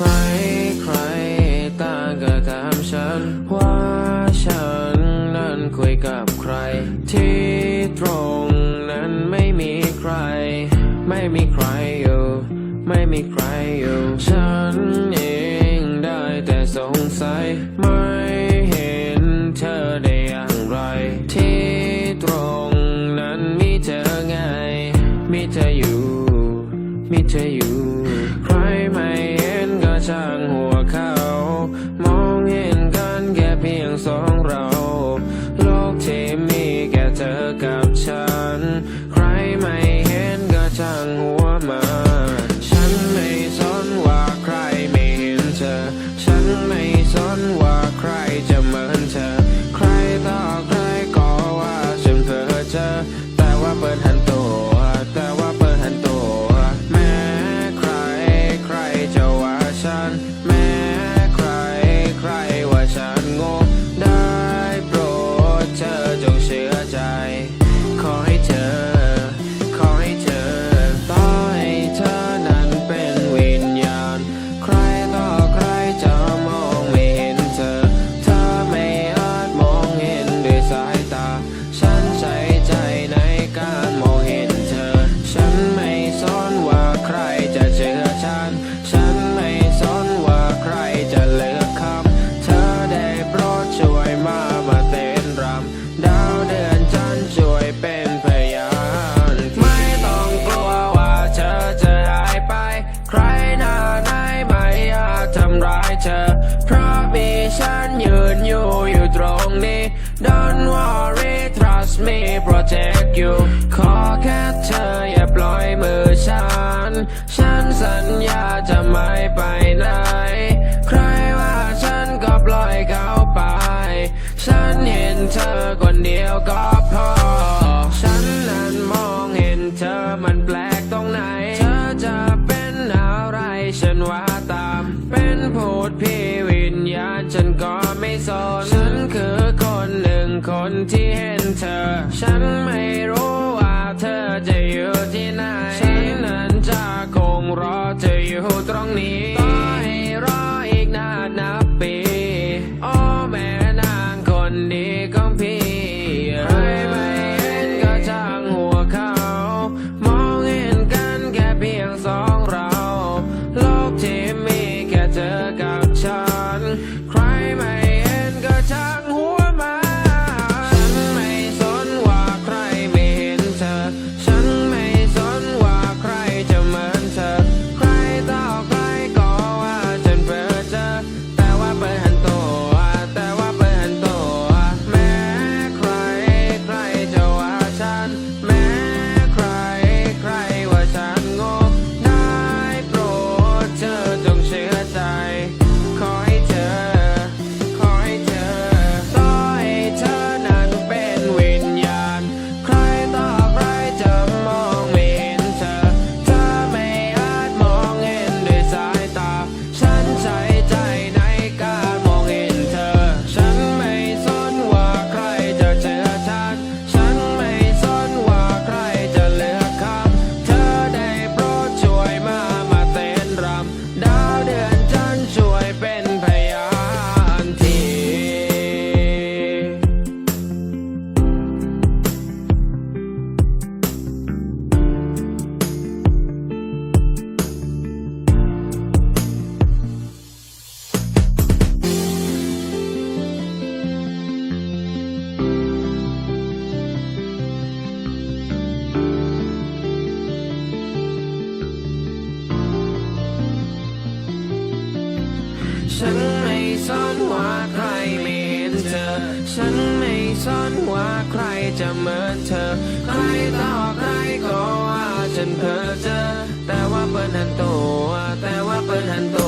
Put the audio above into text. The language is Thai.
ใครใครต่างก็ถามฉัน ว่าฉันนั้นคุยกับใคร ที่ตรงนั้นไม่มีใคร ไม่มีใครอยู่ ไม่มีใครอยู่ ฉันเองได้แต่สงสัย ไม่เห็นเธอได้อย่างไร ที่ตรงนั้นมีเธอไง มีเธออยู่ มีเธออยู่ tongue ร้ายเธอ เพราะมีฉันยืนอยู่อยู่ตรงนี้ Don't worry trust me protect you ขอแค่เธออย่าปล่อยมือฉัน ฉันสัญญาจะไม่ไปไหน ใครว่าฉันก็ปล่อยเขาไป ฉันเห็นเธอคนเดียวก็พอ ที่เห็นเธอ ฉันไม่รู้ว่าเธอจะอยู่ที่ไหน ฉันนั้นจะคงรอเธออยู่ตรงนี้ ซ่อนว่าใครไม่เห็นเธอ ฉันไม่ซ่อนว่าใครจะเหมือนเธอ ใครต่อใครก็ว่าฉันเพ้อเจอ แต่ว่าเปิ้นหันตัวแต่ว่าเปิ้นหันตัว